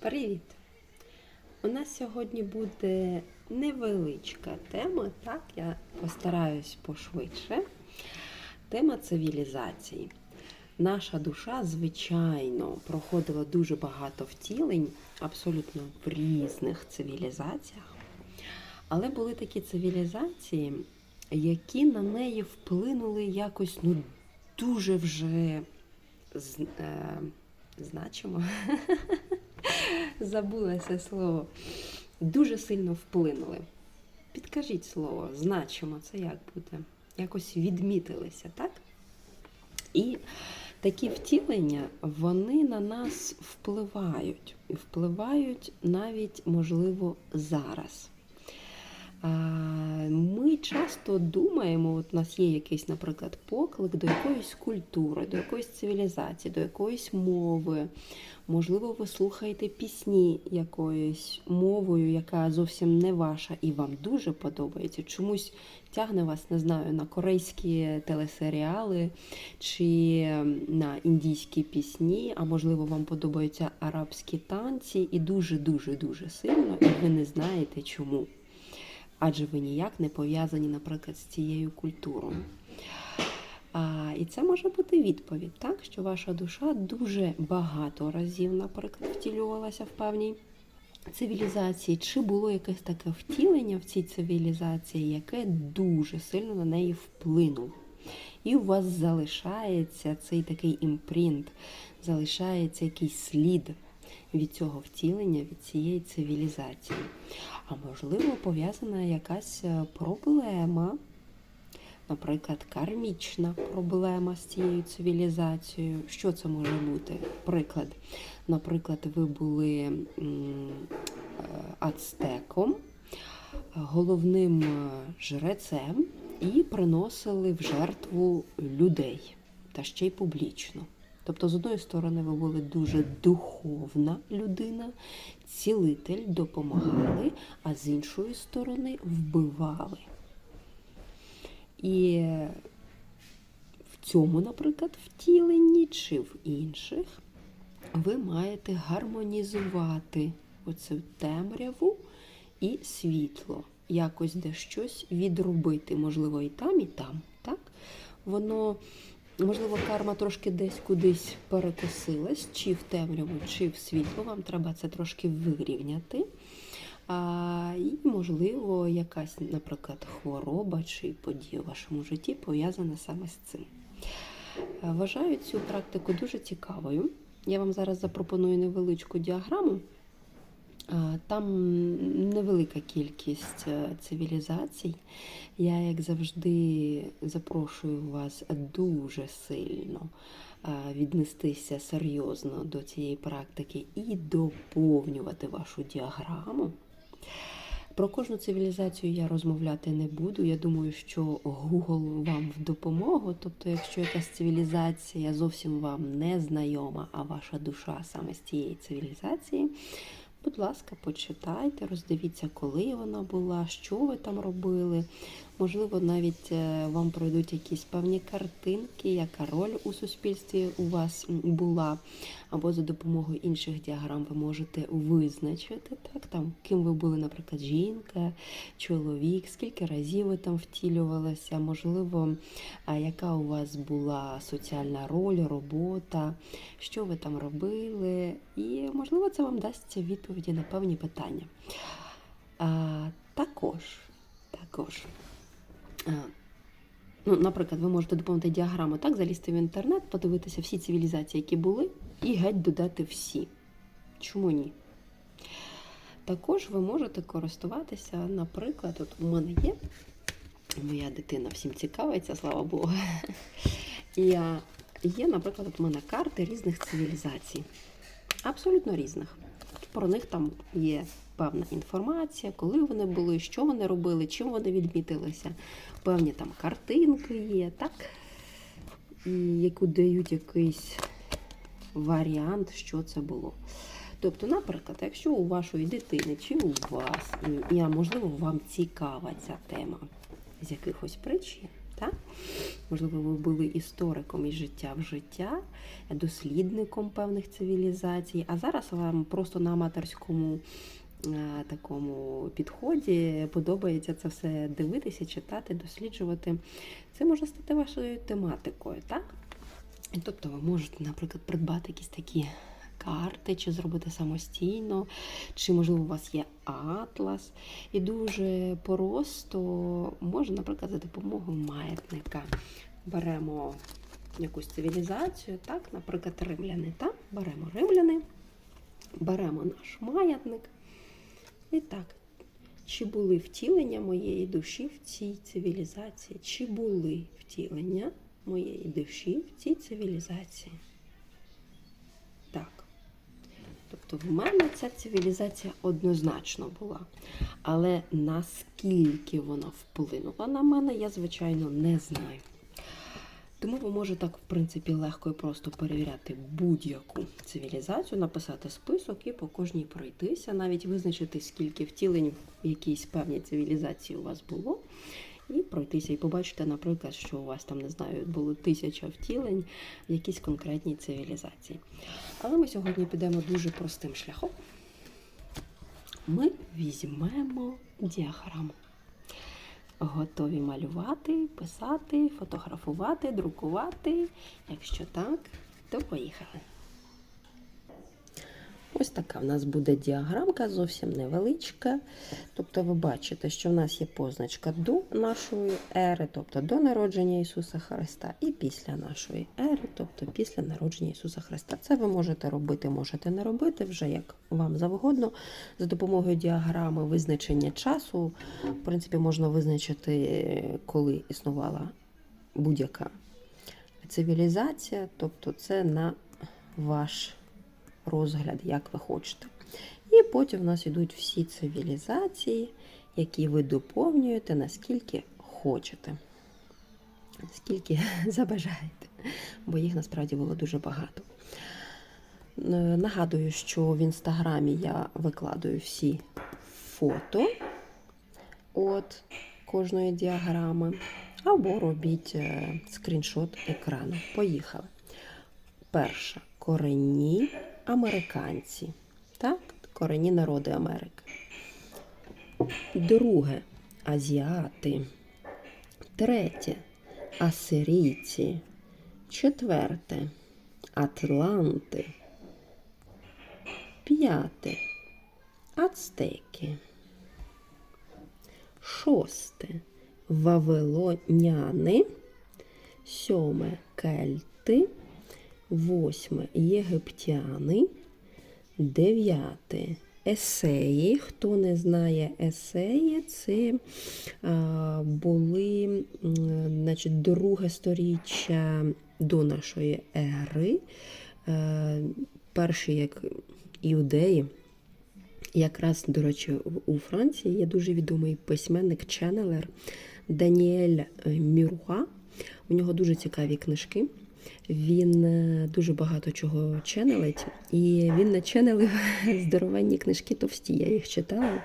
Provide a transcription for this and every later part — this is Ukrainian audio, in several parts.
Привіт! У нас сьогодні буде невеличка тема, так, я постараюсь пошвидше. Тема цивілізації. Наша душа, звичайно, проходила дуже багато втілень, абсолютно в різних цивілізаціях. Але були такі цивілізації, які на неї вплинули якось ну, дуже вже з- е, значимо. Забула це слово. Дуже сильно вплинули. Підкажіть слово, значимо, це як буде? Якось відмітилися, так? І такі втілення, вони на нас впливають. І впливають навіть, можливо, зараз. Ми часто думаємо, от у нас є якийсь, наприклад, поклик до якоїсь культури, до якоїсь цивілізації, до якоїсь мови. Можливо, ви слухаєте пісні якоюсь мовою, яка зовсім не ваша, і вам дуже подобається. Чомусь тягне вас, не знаю, на корейські телесеріали чи на індійські пісні, а можливо, вам подобаються арабські танці, і дуже-дуже дуже сильно, і ви не знаєте чому адже ви ніяк не пов'язані, наприклад, з цією культурою. А, і це може бути відповідь, так, що ваша душа дуже багато разів, наприклад, втілювалася в певній цивілізації, чи було якесь таке втілення в цій цивілізації, яке дуже сильно на неї вплинуло. І у вас залишається цей такий імпринт, залишається якийсь слід від цього втілення, від цієї цивілізації. А можливо, пов'язана якась е, проблема, наприклад, кармічна проблема з цією цивілізацією. Що це може бути? Приклад. Наприклад, ви були е, ацтеком, головним е, жрецем і приносили в жертву людей, та ще й публічно. Тобто, з одної сторони, ви були дуже духовна людина, цілитель допомагали, а з іншої сторони вбивали. І в цьому, наприклад, втіленні чи в інших, ви маєте гармонізувати оцю темряву і світло, якось де щось відробити, можливо, і там, і там. Так? Воно, можливо, карма трошки десь кудись перекосилась, чи в темряву, чи в світло. Вам треба це трошки вирівняти. А, і, можливо, якась, наприклад, хвороба чи подія в вашому житті пов'язана саме з цим. Е, Вважаю цю практику дуже цікавою. Я вам зараз запропоную невеличку діаграму. Там невелика кількість е, цивілізацій. Я, як завжди, запрошую вас дуже сильно е, віднестися серйозно до цієї практики і доповнювати вашу діаграму. Про кожну цивілізацію я розмовляти не буду. Я думаю, що Google вам в допомогу. Тобто, якщо якась цивілізація зовсім вам не знайома, а ваша душа саме з цієї цивілізації, будь ласка, почитайте, роздивіться, коли вона була, що ви там робили. Можливо, навіть е, вам пройдуть якісь певні картинки, яка роль у суспільстві у вас була, або за допомогою інших діаграм ви можете визначити, так, там, ким ви були, наприклад, жінка, чоловік, скільки разів ви там втілювалися, можливо, яка у вас була соціальна роль, робота, що ви там робили, і, можливо, це вам дасть відповіді на певні питання. А, також, також. А, Ну, наприклад, ви можете допомогти діаграму так, залізти в інтернет, подивитися всі цивілізації, які були, і геть додати всі. Чому ні? Також ви можете користуватися, наприклад, от у мене є, моя дитина всім цікавиться, слава Богу. І є, наприклад, от у мене карти різних цивілізацій. Абсолютно різних. Про них там є певна інформація, коли вони були, що вони робили, чим вони відмітилися. Певні там картинки є, так? І яку дають якийсь варіант, що це було. Тобто, наприклад, якщо у вашої дитини чи у вас, і, можливо, вам цікава ця тема з якихось причин, Так? Можливо, ви були істориком із життя в життя, дослідником певних цивілізацій, а зараз вам просто на аматорському е, такому підході подобається це все дивитися, читати, досліджувати. Це може стати вашою тематикою, так? Тобто ви можете, наприклад, придбати якісь такі карти, чи зробити самостійно, чи, можливо, у вас є атлас. І дуже просто можна, наприклад, за допомогою маятника. Беремо якусь цивілізацію, так, наприклад, римляни. Так? Беремо римляни, беремо наш маятник. І так, чи були втілення моєї душі в цій цивілізації? Чи були втілення моєї душі в цій цивілізації? Тобто в мене ця цивілізація однозначно була. Але наскільки вона вплинула на мене, я, звичайно, не знаю. Тому ви можете так, в принципі, легко і просто перевіряти будь-яку цивілізацію, написати список і по кожній пройтися, навіть визначити, скільки втілень в якійсь певній цивілізації у вас було, і пройтися, і побачите, наприклад, що у вас там, не знаю, було тисяча втілень в якійсь конкретній цивілізації. Але ми сьогодні підемо дуже простим шляхом. Ми візьмемо діаграму. Готові малювати, писати, фотографувати, друкувати. Якщо так, то поїхали. Ось така в нас буде діаграмка, зовсім невеличка. Тобто ви бачите, що в нас є позначка до нашої ери, тобто до народження Ісуса Христа, і після нашої ери, тобто після народження Ісуса Христа. Це ви можете робити, можете не робити, вже як вам завгодно. За допомогою діаграми визначення часу, в принципі, можна визначити, коли існувала будь-яка цивілізація, тобто це на ваш розгляд, як ви хочете. І потім в нас йдуть всі цивілізації, які ви доповнюєте, наскільки хочете, наскільки забажаєте, бо їх насправді було дуже багато. Нагадую, що в інстаграмі я викладаю всі фото от кожної діаграми, або робіть е, скріншот екрану. Поїхали. Перша коренні американці. Так? Коренні народи Америки. Друге азіати. Третє асирійці. Четверте атланти. П'яте ацтеки. Шосте вавилоняни. Сьоме кельти. Восьме єгиптяни. Дев'яте есеї. Хто не знає есеї, це а, були значить, друге сторіччя до нашої ери. Е, перші як іудеї. Якраз, до речі, у Франції є дуже відомий письменник Ченнелер Даніель Мюруа. У нього дуже цікаві книжки. Він е, дуже багато чого ченелить, і він наченелив здоровенні книжки товсті. Я їх читала.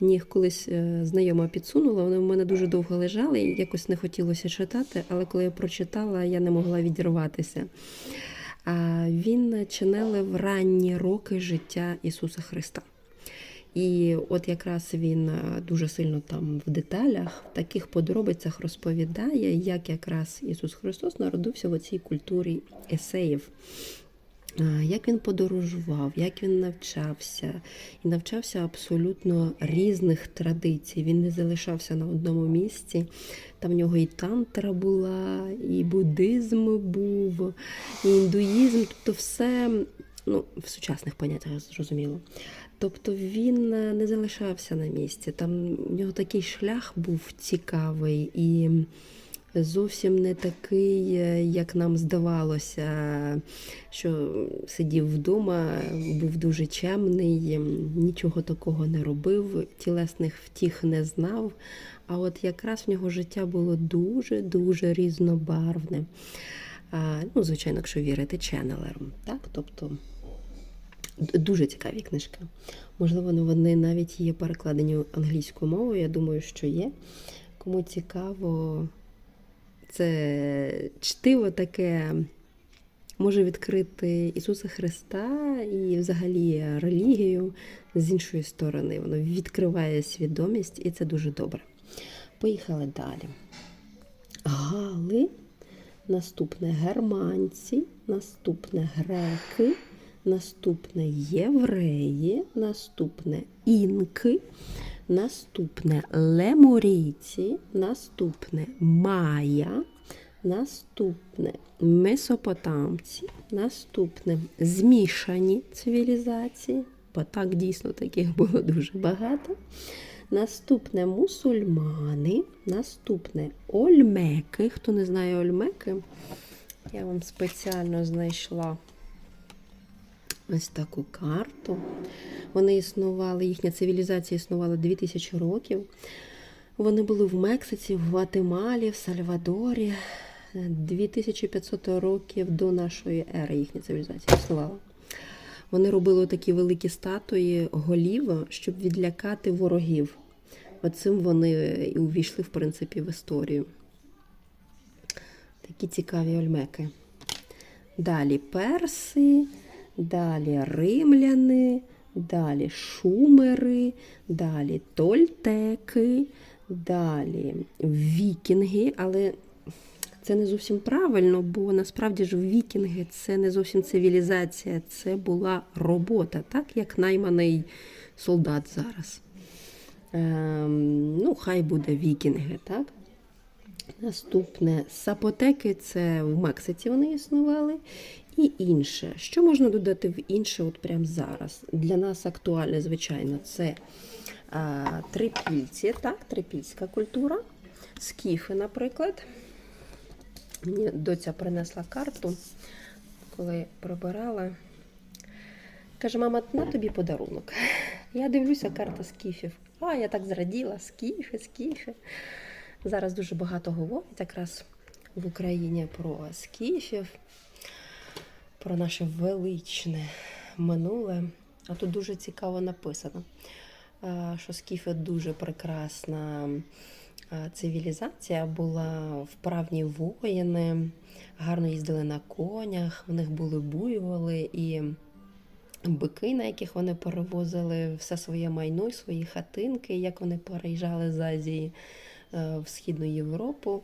Мені їх колись е, знайома підсунула, вони в мене дуже довго лежали, і якось не хотілося читати, але коли я прочитала, я не могла відірватися. Він ченелив ранні роки життя Ісуса Христа. І от якраз він е, дуже сильно там в деталях, в таких подробицях розповідає, як якраз Ісус Христос народився в цій культурі есеїв. Е, Як він подорожував, як він навчався, і навчався абсолютно різних традицій. Він не залишався на одному місці. Там в нього і тантра була, і буддизм був, і індуїзм, тобто все ну, в сучасних поняттях зрозуміло. Тобто він е, не залишався на місці. Там в нього такий шлях був цікавий і зовсім не такий, е, як нам здавалося, що сидів вдома, був дуже чемний, ем, нічого такого не робив, тілесних втіх не знав. А от якраз в нього життя було дуже-дуже різнобарвне. Ну, звичайно, якщо вірити ченнелерам. Так? Тобто дуже цікаві книжки. Можливо, ну, вони навіть є перекладені англійською мовою. Я думаю, що є. Кому цікаво, Це чтиво таке може відкрити Ісуса Христа і взагалі релігію з іншої сторони. Воно відкриває свідомість, і це дуже добре. Поїхали далі. Гали, наступне германці, наступне греки, наступне євреї, наступне інки, наступне лемурійці, наступне майя, наступне месопотамці, наступне змішані цивілізації, бо так дійсно таких було дуже багато. Наступне мусульмани, наступне ольмеки. Хто не знає ольмеки, я вам спеціально знайшла ось таку карту. Вони існували, їхня цивілізація існувала 2000 років. Вони були в Мексиці, в Гватемалі, в Сальвадорі. 2500 років до нашої ери їхня цивілізація існувала. Вони робили такі великі статуї голів, щоб відлякати ворогів. Оцим вони і увійшли, в принципі, в історію. Такі цікаві ольмеки. Далі перси, далі римляни, далі шумери, далі тольтеки, далі вікінги, але це не зовсім правильно, бо насправді ж вікінги це не зовсім цивілізація, це була робота, так як найманий солдат зараз. Ем, ну, хай буде вікінги, так? Наступне сапотеки це в Мексиці вони існували. І інше. Що можна додати в інше, от прямо зараз? Для нас актуальне, звичайно, це а, трипільці, так, трипільська культура, скіфи, наприклад. Мені доця принесла карту, коли прибирала. Каже, мама, на тобі подарунок. Я дивлюся, карта скіфів. А, я так зраділа, скіфи, скіфи. Зараз дуже багато говорять якраз в Україні про скіфів, про наше величне минуле. А тут дуже цікаво написано, що скіфи дуже прекрасна цивілізація була вправні воїни, гарно їздили на конях, в них були буйволи і бики, на яких вони перевозили все своє майно, свої хатинки, як вони переїжджали з Азії в Східну Європу,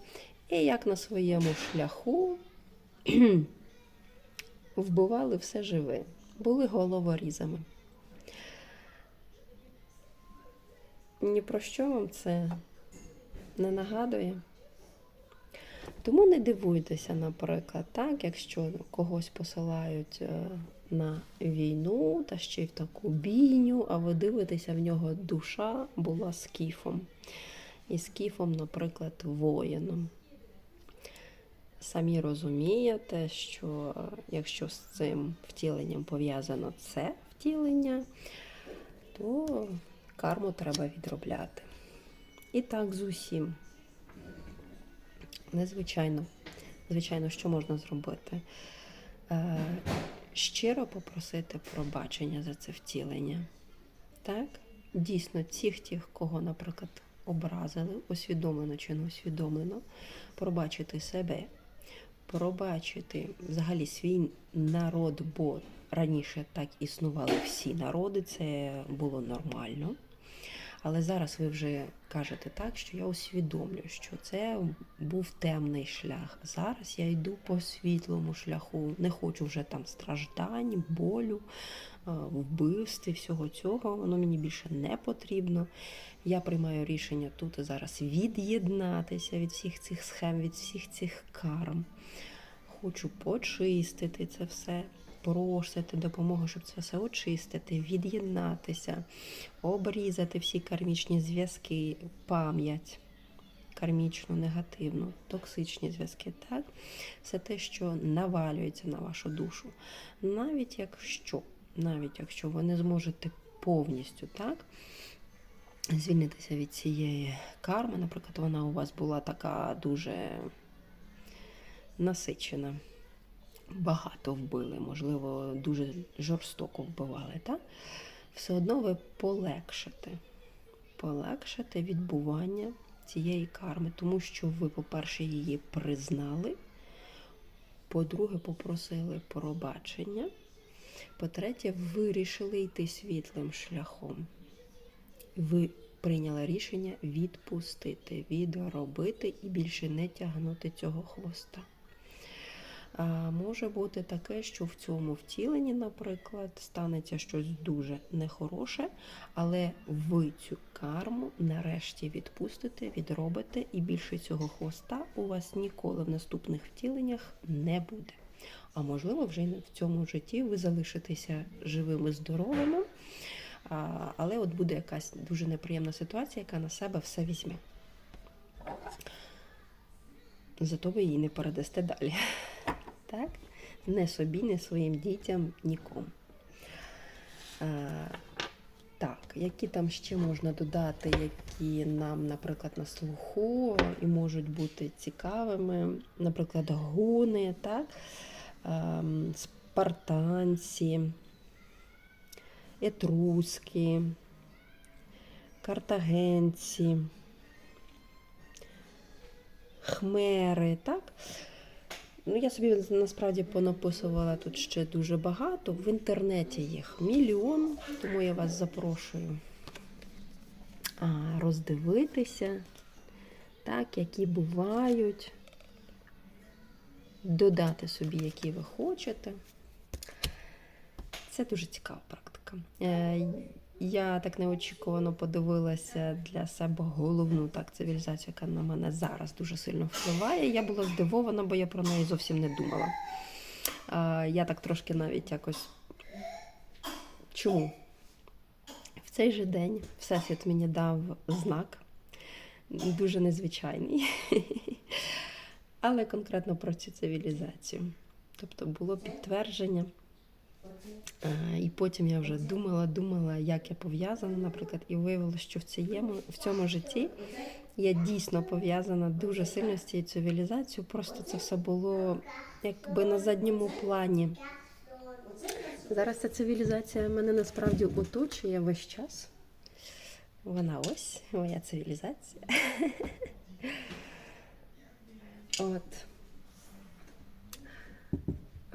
і як на своєму шляху вбивали все живе, були головорізами. Ні про що вам це не нагадує. Тому не дивуйтеся, наприклад, так, якщо когось посилають на війну та ще й в таку бійню, а ви дивитеся, в нього душа була скіфом. І скіфом, наприклад, воїном. Самі розумієте, що якщо з цим втіленням пов'язано це втілення, то карму треба відробляти. І так з усім. Незвичайно, звичайно, що можна зробити? Е, щиро попросити пробачення за це втілення. Так? Дійсно, тих, тих, кого, наприклад, образили, усвідомлено чи не усвідомлено, пробачити себе, пробачити взагалі свій народ, бо раніше так існували всі народи, це було нормально. Але зараз ви вже кажете так, що я усвідомлюю, що це був темний шлях. Зараз я йду по світлому шляху. Не хочу вже там страждань, болю, вбивств, всього цього. Воно мені більше не потрібно. Я приймаю рішення тут і зараз від'єднатися від всіх цих схем, від всіх цих карм. Хочу почистити це все просити допомоги, щоб це все очистити, від'єднатися, обрізати всі кармічні зв'язки, пам'ять кармічну, негативну, токсичні зв'язки, так? Все те, що навалюється на вашу душу. Навіть якщо, навіть якщо ви не зможете повністю так, звільнитися від цієї карми, наприклад, вона у вас була така дуже насичена багато вбили, можливо, дуже жорстоко вбивали, так? все одно ви полегшите. Полегшите відбування цієї карми, тому що ви, по-перше, її признали, по-друге, попросили пробачення, по-третє, вирішили йти світлим шляхом. Ви прийняли рішення відпустити, відробити і більше не тягнути цього хвоста. Може бути таке, що в цьому втіленні, наприклад, станеться щось дуже нехороше, але ви цю карму нарешті відпустите, відробите, і більше цього хвоста у вас ніколи в наступних втіленнях не буде. А можливо, вже в цьому житті ви залишитеся живими, здоровими, але от буде якась дуже неприємна ситуація, яка на себе все візьме. Зато ви її не передасте далі. Так? Не собі, не своїм дітям, нікому. А, так, які там ще можна додати, які нам, наприклад, на слуху і можуть бути цікавими, наприклад, гуни, так? Ем, спартанці, етруски, картагенці, хмери, так? Ну, я собі насправді понаписувала тут ще дуже багато. В інтернеті їх мільйон, тому я вас запрошую роздивитися, так, які бувають, додати собі, які ви хочете. Це дуже цікава практика. Я так неочікувано подивилася для себе головну так цивілізацію, яка на мене зараз дуже сильно впливає. Я була здивована, бо я про неї зовсім не думала. Я так трошки навіть якось. Чому? В цей же день Всесвіт мені дав знак, дуже незвичайний, але конкретно про цю цивілізацію. Тобто було підтвердження. Е, І потім я вже думала, думала, як я пов'язана, наприклад, і виявилося, що в цьому, в цьому житті я дійсно пов'язана дуже сильно з цією цивілізацією. Просто це все було якби на задньому плані. Зараз ця цивілізація мене насправді оточує весь час. Вона ось, моя цивілізація. От.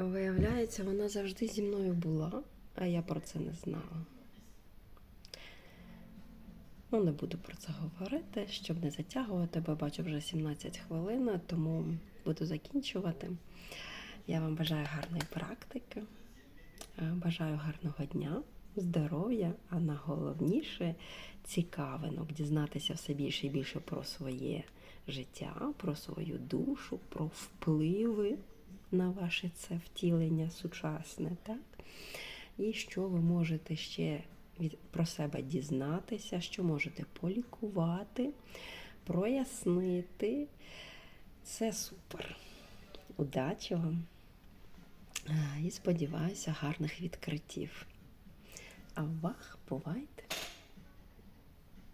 Виявляється, вона завжди зі мною була, а я про це не знала. Ну, не буду про це говорити, щоб не затягувати, бо бачу вже 17 хвилин, тому буду закінчувати. Я вам бажаю гарної практики, е, бажаю гарного дня, здоров'я, а найголовніше цікавинок, дізнатися все більше і більше про своє життя, про свою душу, про впливи на ваше це втілення сучасне, так? І що ви можете ще про себе дізнатися, що можете полікувати, прояснити. Це супер. Удачі вам! І сподіваюся, гарних відкриттів. А вах, бувайте!